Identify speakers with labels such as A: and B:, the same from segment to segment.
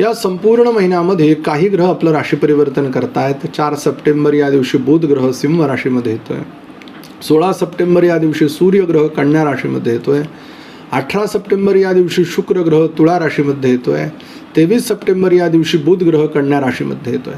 A: या संपूर्ण महिन्यामध्ये काही ग्रह आपलं राशी परिवर्तन करतायत. चार सप्टेंबर या दिवशी बुध ग्रह सिंह राशीमध्ये येतोय. सोळा सप्टेंबर या दिवशी सूर्यग्रह कन्या राशीमध्ये येतोय. अठरा सप्टेंबर या दिवशी शुक्र ग्रह तुळा राशीमध्ये येतोय. तेवीस सप्टेंबर या दिवशी बुध ग्रह कन्या राशीमध्ये येतोय.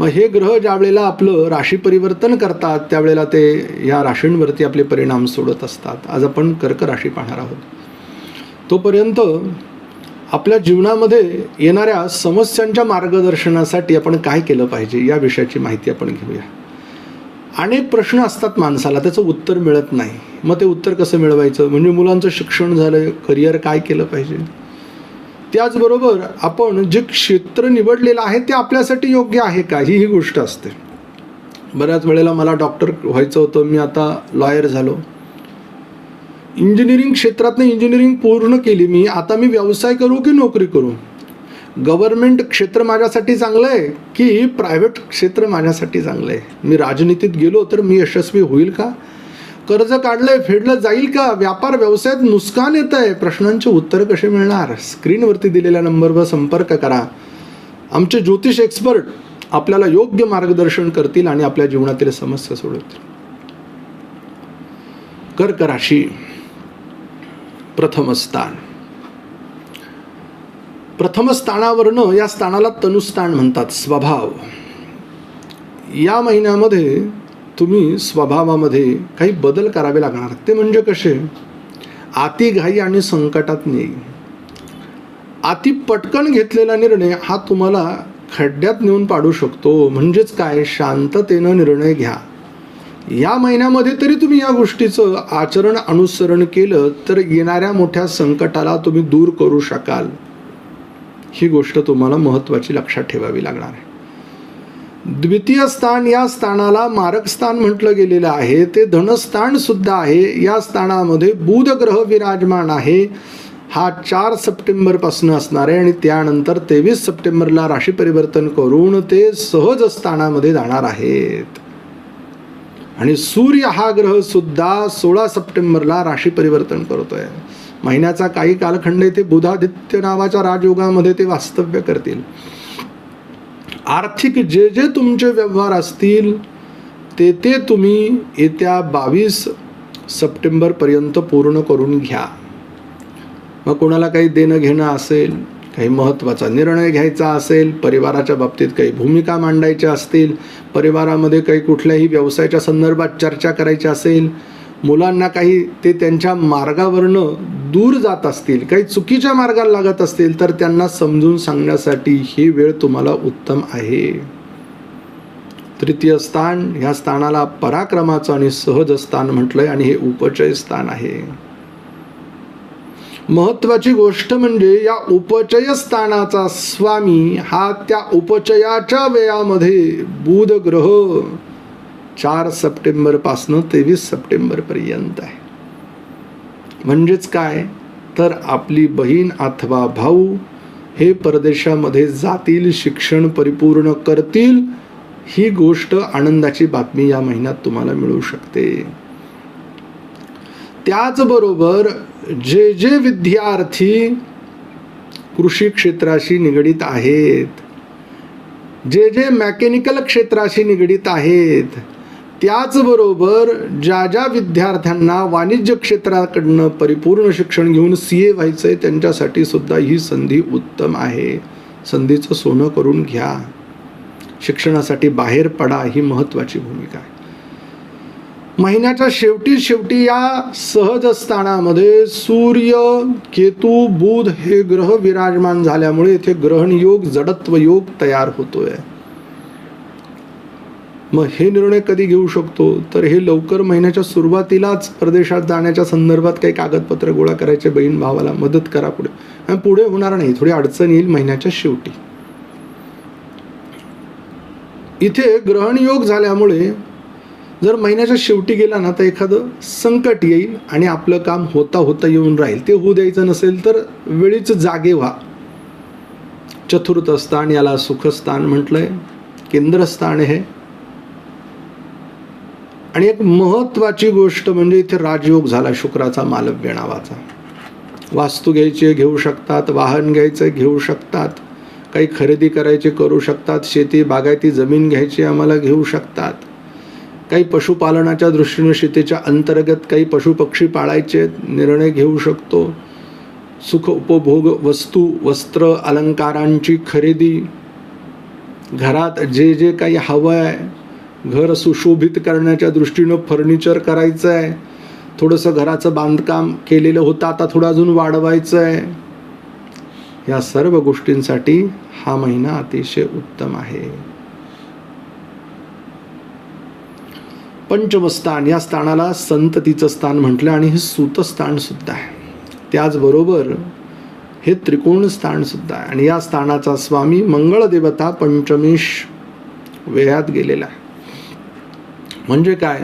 A: मग हे ग्रह ज्या वेळेला आपलं राशी परिवर्तन करतात त्यावेळेला ते या राशींवरती आपले परिणाम सोडत असतात. आज आपण कर्क राशी पाहणार आहोत. तोपर्यंत आपल्या जीवनामध्ये येणाऱ्या समस्यांच्या मार्गदर्शनासाठी आपण काय केलं पाहिजे या विषयाची माहिती आपण घेऊया. अनेक प्रश्न असतात माणसाला त्याचं उत्तर मिळत नाही. मग ते उत्तर कसं मिळवायचं? म्हणजे मुलांचं शिक्षण झालं करिअर काय केलं पाहिजे? त्याचबरोबर आपण जे क्षेत्र निवडलेलं आहे ते आपल्यासाठी योग्य आहे का? ही ही गोष्ट असते. बऱ्याच वेळेला मला डॉक्टर व्हायचं होतं मी आता लॉयर झालो. इंजिनिअरिंग क्षेत्रातनं इंजिनिअरिंग पूर्ण केली मी आता मी व्यवसाय करू की नोकरी करू? गव्हर्नमेंट क्षेत्र माझ्यासाठी चांगलं आहे की प्रायव्हेट क्षेत्र माझ्यासाठी चांगलं आहे? मी राजनीतीत गेलो तर मी यशस्वी होईल का? कर्ज काढलंय फेडलं जाईल का? व्यापार व्यवसायात नुकसान येत आहे. प्रश्नांचे उत्तर कसे मिळणार? स्क्रीनवरती दिलेल्या नंबरवर संपर्क करा. आमचे ज्योतिष एक्सपर्ट आपल्याला योग्य मार्गदर्शन करतील आणि आपल्या जीवनातील समस्या सोडवतील. कर्क राशी. प्रथम स्थान प्रथम स्थानावरनं या स्थानाला तनुस्थान म्हणतात स्वभाव. या महिन्यामध्ये तुम्ही स्वभावामध्ये काही बदल करावे लागणार. ते म्हणजे कसे? अतिघाई आणि संकटात नेई. अति पटकन घेतलेला निर्णय हा तुम्हाला खड्ड्यात नेऊन पाडू शकतो. म्हणजेच काय? शांततेनं निर्णय घ्या. या महिन्यामध्ये तरी तुम्ही या गोष्टीचं आचरण अनुसरण केलं तर येणाऱ्या मोठ्या संकटाला तुम्ही दूर करू शकाल. ही गोष्ट तुम्हाला महत्त्वाची लक्षात ठेवावी लागणार आहे. द्वितीय स्थान या स्थानाला मारक स्थान म्हटलं गेलेलं आहे. ते धनस्थान सुद्धा आहे. या स्थानामध्ये बुध ग्रह विराजमान आहे. हा चार सप्टेंबरपासून असणार आहे आणि त्यानंतर तेवीस सप्टेंबरला राशी परिवर्तन करून ते सहज स्थानामध्ये जाणार आहेत. आणि सूर्य हा ग्रह सुद्धा सोळा सप्टेंबरला राशी परिवर्तन करतोय. महिन्याचा काही कालखंड येथे बुधादित्य नावाच्या राजयोगामध्ये ते वास्तव्य करतील. आर्थिक जे जे तुमचे व्यवहार असतील ते ते तुम्ही येत्या बावीस सप्टेंबरपर्यंत पूर्ण करून घ्या. मग कोणाला काही देणं घेणं असेल काही महत्त्वाचा निर्णय घ्यायचा असेल परिवाराच्या बाबतीत काही भूमिका मांडायच्या असतील परिवारामध्ये काही कुठल्याही व्यवसायाच्या संदर्भात चर्चा करायची असेल मुलांना काही ते त्यांच्या मार्गावरनं दूर जात असतील काही चुकीच्या मार्गाला लागत असतील तर त्यांना समजून सांगण्यासाठी ही वेळ तुम्हाला उत्तम आहे. तृतीय स्थान ह्या स्थानाला पराक्रमाचं आणि सहज स्थान म्हटलंय आणि हे उपचय स्थान आहे. महत्वाची गोष्ट म्हणजे या उपचयस्थानाचा स्वामी हा त्या उपचयाच्या वेळामध्ये बुध ग्रह चार सप्टेंबरपासनं तेवीस सप्टेंबरपर्यंत आहे. म्हणजेच काय? तर आपली बहीण अथवा भाऊ हे परदेशामध्ये जातील शिक्षण परिपूर्ण करतील ही गोष्ट आनंदाची बातमी या महिन्यात तुम्हाला मिळू शकते. त्याचबरोबर जे जे विद्यार्थी कृषी क्षेत्राशी निगडीत आहेत जे जे मेकॅनिकल क्षेत्राशी निगडीत आहेत त्याचबरोबर ज्या ज्या विद्यार्थ्यांना वाणिज्य क्षेत्राकडनं परिपूर्ण शिक्षण घेऊन सी ए व्हायचं आहे त्यांच्यासाठी सुद्धा ही संधी उत्तम आहे. संधीचं सोनं करून घ्या. शिक्षणासाठी बाहेर पडा ही महत्त्वाची भूमिका आहे. महिन्याच्या शेवटी शेवटी या सहज स्थानामध्ये सूर्य केतू बुध हे ग्रह विराजमान झाल्यामुळे इथे ग्रहण योग जडत्व योग तयार होतोय. मग हे निर्णय कधी घेऊ शकतो? तर हे लवकर महिन्याच्या सुरुवातीलाच परदेशात जाण्याच्या संदर्भात काही कागदपत्र गोळा करायचे बहीण भावाला मदत करा पुढे. आणि पुढे होणार नाही थोडी अडचण येईल महिन्याच्या शेवटी. इथे ग्रहण योग झाल्यामुळे जर महिन्याच्या शेवटी गेला ना तर एखादं संकट येईल आणि आपलं काम होता होता येऊन राहील. ते होऊ द्यायचं नसेल तर वेळीच जागे व्हा. चतुर्थ स्थान याला सुखस्थान म्हटलंय. केंद्रस्थान हे. आणि एक महत्वाची गोष्ट म्हणजे इथे राजयोग झाला शुक्राचा मालव्य नावाचा. वास्तू घ्यायची घेऊ शकतात वाहन घ्यायचं घेऊ शकतात काही खरेदी करायचे करू शकतात शेती बागायती जमीन घ्यायची आम्हाला घेऊ शकतात. काही पशुपालनाच्या दृष्टीने शेतीच्या अंतर्गत काही पशुपक्षी पाळायचे निर्णय घेऊ शकतो. सुख उपभोग वस्तू वस्त्र अलंकारांची खरेदी. घरात जे जे काही हवं आहे घर सुशोभित करण्याच्या दृष्टीनं फर्निचर करायचं आहे थोडंसं घराचं बांधकाम केलेलं होतं आता थोडं अजून वाढवायचं आहे या सर्व गोष्टींसाठी हा महिना अतिशय उत्तम आहे. पंचमस्थान या स्थानाला संततीचं स्थान म्हटलं आणि हे सुतस्थानसुद्धा आहे. त्याचबरोबर हे त्रिकोण स्थानसुद्धा आहे. आणि या स्थानाचा स्वामी मंगळदेवता पंचमेश वेळात गेलेला आहे. म्हणजे काय?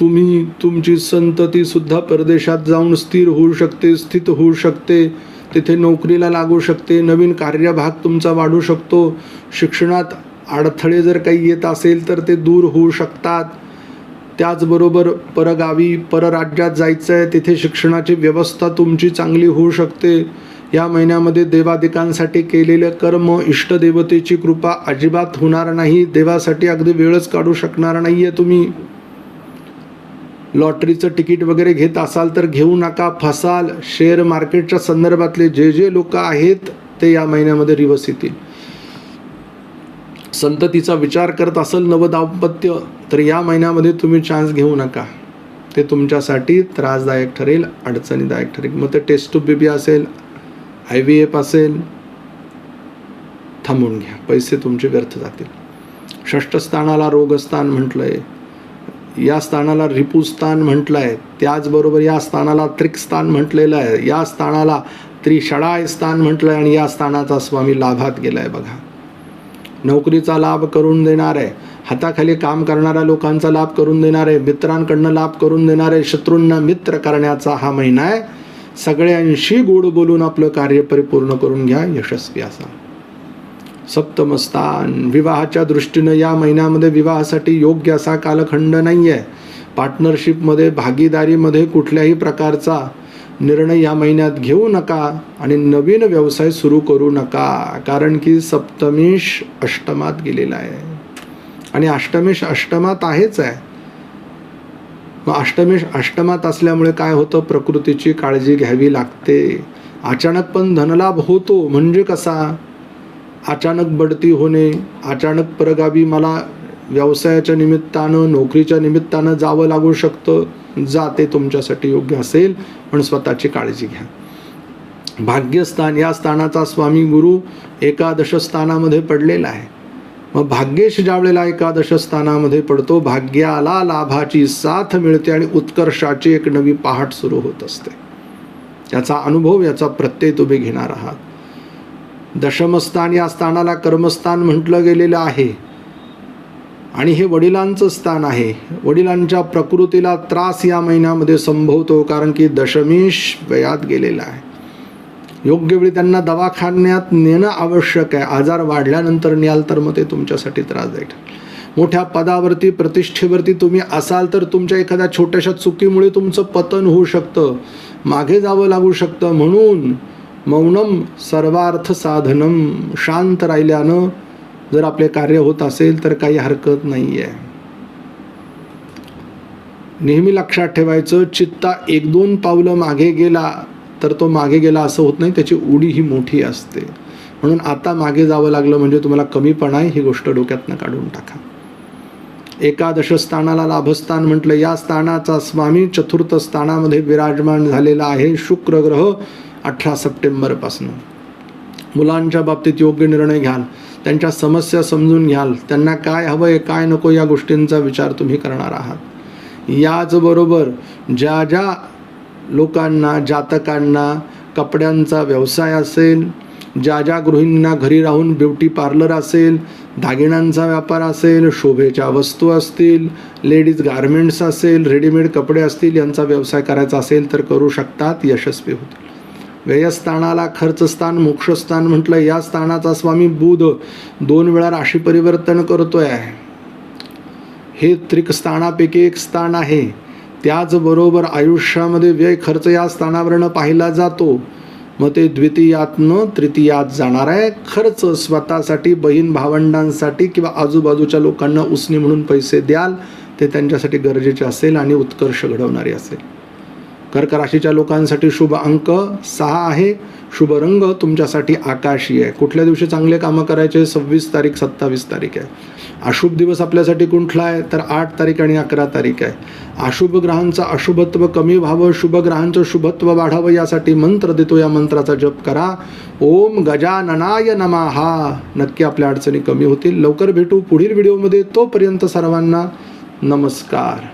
A: तुम्ही तुमची संतती सुद्धा परदेशात जाऊन स्थिर होऊ शकते स्थित होऊ शकते तिथे नोकरीला लागू शकते नवीन कार्यभाग तुमचा वाढू शकतो शिक्षणात अडथळे जर काही येत असेल तर ते दूर होऊ शकतात. त्याचबरोबर परगावी परराज्यात जायचं आहे तिथे शिक्षणाची व्यवस्था तुमची चांगली होऊ शकते. या महिन्यामध्ये देवादिकांसाठी केलेलं कर्म इष्टदेवतेची कृपा अजिबात होणार नाही. देवासाठी अगदी वेळच काढू शकणार नाही आहे तुम्ही. लॉटरीचं तिकीट वगैरे घेत असाल तर घेऊ नका फसाल. शेअर मार्केटच्या संदर्भातले जे जे लोक आहेत ते या महिन्यामध्ये रिवर्स येतील. संततीचा विचार करत असेल नवदाम्पत्य तर या महिन्यामध्ये तुम्ही चान्स घेऊ नका. ते तुमच्यासाठी त्रासदायक ठरेल अडचणीदायक ठरेल. मग ते टेस्ट टू बेबी असेल आय व्ही एफ असेल थांबून घ्या. पैसे तुमचे व्यर्थ जातील. षष्ठस्थानाला रोगस्थान म्हटलं आहे या स्थानाला रिपुस्थान म्हटलं आहे त्याचबरोबर या स्थानाला त्रिकस्थान म्हटलेलं आहे. या स्थानाला त्रिषडाय स्थान म्हटलं आहे आणि या स्थानाचा स्वामी लाभात गेला आहे बघा. नोकरीचा लाभ करून देणार आहे हाताखाली काम करणाऱ्या लोकांचा लाभ करून देणार आहे मित्रांकडनं लाभ करून देणार आहे शत्रूंना मित्र करण्याचा हा महिना आहे. सगळ्यांशी गोड बोलून आपलं कार्य परिपूर्ण करून घ्या यशस्वी असा सप्तमस्थान विवाहाच्या दृष्टीनं या महिन्यामध्ये विवाहासाठी योग्य असा कालखंड नाही आहे पार्टनरशिपमध्ये भागीदारीमध्ये कुठल्याही प्रकारचा निर्णय या महिन्यात घेऊ नका आणि नवीन व्यवसाय सुरू करू नका कारण की सप्तमेश अष्टमात गेलेला आहे. आणि अष्टमेश अष्टमात आहेच आहे. मग अष्टमेश अष्टमात असल्यामुळे काय होतं? प्रकृतीची काळजी घ्यावी लागते. अचानक पण धनलाभ होतो म्हणजे कसा? अचानक बढती होणे अचानक परगावी मला व्यवसायाच्या निमित्तानं नोकरीच्या निमित्तानं जावं लागू शकतं. जा ते तुमच्यासाठी योग्य असेल पण स्वतःची काळजी घ्या. भाग्यस्थान या स्थानाचा स्वामी गुरु एकादश स्थानामध्ये पडलेला आहे. मग भाग्येश ज्यावेळेला एकादश स्थानामध्ये पडतो भाग्याला लाभाची साथ मिळते आणि उत्कर्षाची एक नवी पहाट सुरू होत असते. याचा अनुभव याचा प्रत्यय तुम्ही घेणार आहात. दशमस्थान या स्थानाला कर्मस्थान म्हटलं गेलेलं आहे. आणि हे वडिलांचं स्थान आहे. वडिलांच्या प्रकृतीला त्रास या महिन्यामध्ये संभवतो कारण की दशमीश वयात गेलेला आहे. योग्य वेळी त्यांना दवाखान्यात नेणं आवश्यक आहे. आजार वाढल्यानंतर न्याल तर मग ते तुमच्यासाठी त्रासदायक ठरेल मोठ्या पदावरती प्रतिष्ठेवरती तुम्ही असाल तर तुमच्या एखाद्या छोट्याशा चुकीमुळे तुमचं पतन होऊ शकतं. मागे जावं लागू शकतं. म्हणून मौनम सर्वार्थ साधनम शांत राहिल्यानं जर आपले कार्य होत असेल तर काही हरकत नाही आहे नेहमी लक्षात ठेवायचं चित्ता एक दोन पावलं मागे गेला तर तो मागे गेला असं होत नाही त्याची उडी ही मोठी असते. म्हणून आता मागे जावं लागलं म्हणजे तुम्हाला कमीपणा आहे ही गोष्ट डोक्यातनं काढून टाका. एकादश स्थानाला लाभस्थान म्हटलं या स्थानाचा स्वामी चतुर्थ स्थानामध्ये विराजमान झालेला आहे शुक्र ग्रह अठरा सप्टेंबरपासून. मुलांच्या बाबतीत योग्य निर्णय घ्याल. त्यांच्या समस्या समजून घ्याल. त्यांना काय हवं आहे काय नको या गोष्टींचा विचार तुम्ही करणार आहात. याचबरोबर ज्या ज्या लोकांना जातकांना कपड्यांचा व्यवसाय असेल ज्या ज्या गृहिणींना घरी राहून ब्युटी पार्लर असेल दागिन्यांचा व्यापार असेल शोभेच्या वस्तू असतील लेडीज गारमेंट्स असेल रेडीमेड कपडे असतील यांचा व्यवसाय करायचा असेल तर करू शकतात यशस्वी होतील. व्ययस्थानाला खर्चस्थान मोक्षस्थान म्हटलं या स्थानाचा स्वामी बुध दोन वेळा राशी परिवर्तन करतोय. हे त्रिकस्थानापैकी एक स्थान आहे. त्याचबरोबर आयुष्यामध्ये व्यय खर्च या स्थानावरनं पाहिला जातो. मग ते द्वितीयातनं तृतीयात जाणार आहे. खर्च स्वतःसाठी बहीण भावंडांसाठी किंवा आजूबाजूच्या लोकांना उसनी म्हणून पैसे द्याल ते त्यांच्यासाठी गरजेचे असेल आणि उत्कर्ष घडवणारे असेल. कर्क राशीच्या लोकांसाठी शुभ अंक सहा आहे. शुभ रंग तुमच्यासाठी आकाशी आहे. कुठल्या दिवशी चांगले कामं करायचे? सव्वीस तारीख सत्तावीस तारीख आहे. अशुभ दिवस आपल्यासाठी कुठला आहे? तर आठ तारीख आणि अकरा तारीख आहे. अशुभ ग्रहांचं अशुभत्व कमी व्हावं शुभ ग्रहांचं शुभत्व वाढावं यासाठी मंत्र देतो. या मंत्राचा जप करा. ओम गजाननाय नमहा नक्की आपल्या अडचणी कमी होतील. लवकर भेटू पुढील व्हिडिओमध्ये. तोपर्यंत सर्वांना नमस्कार.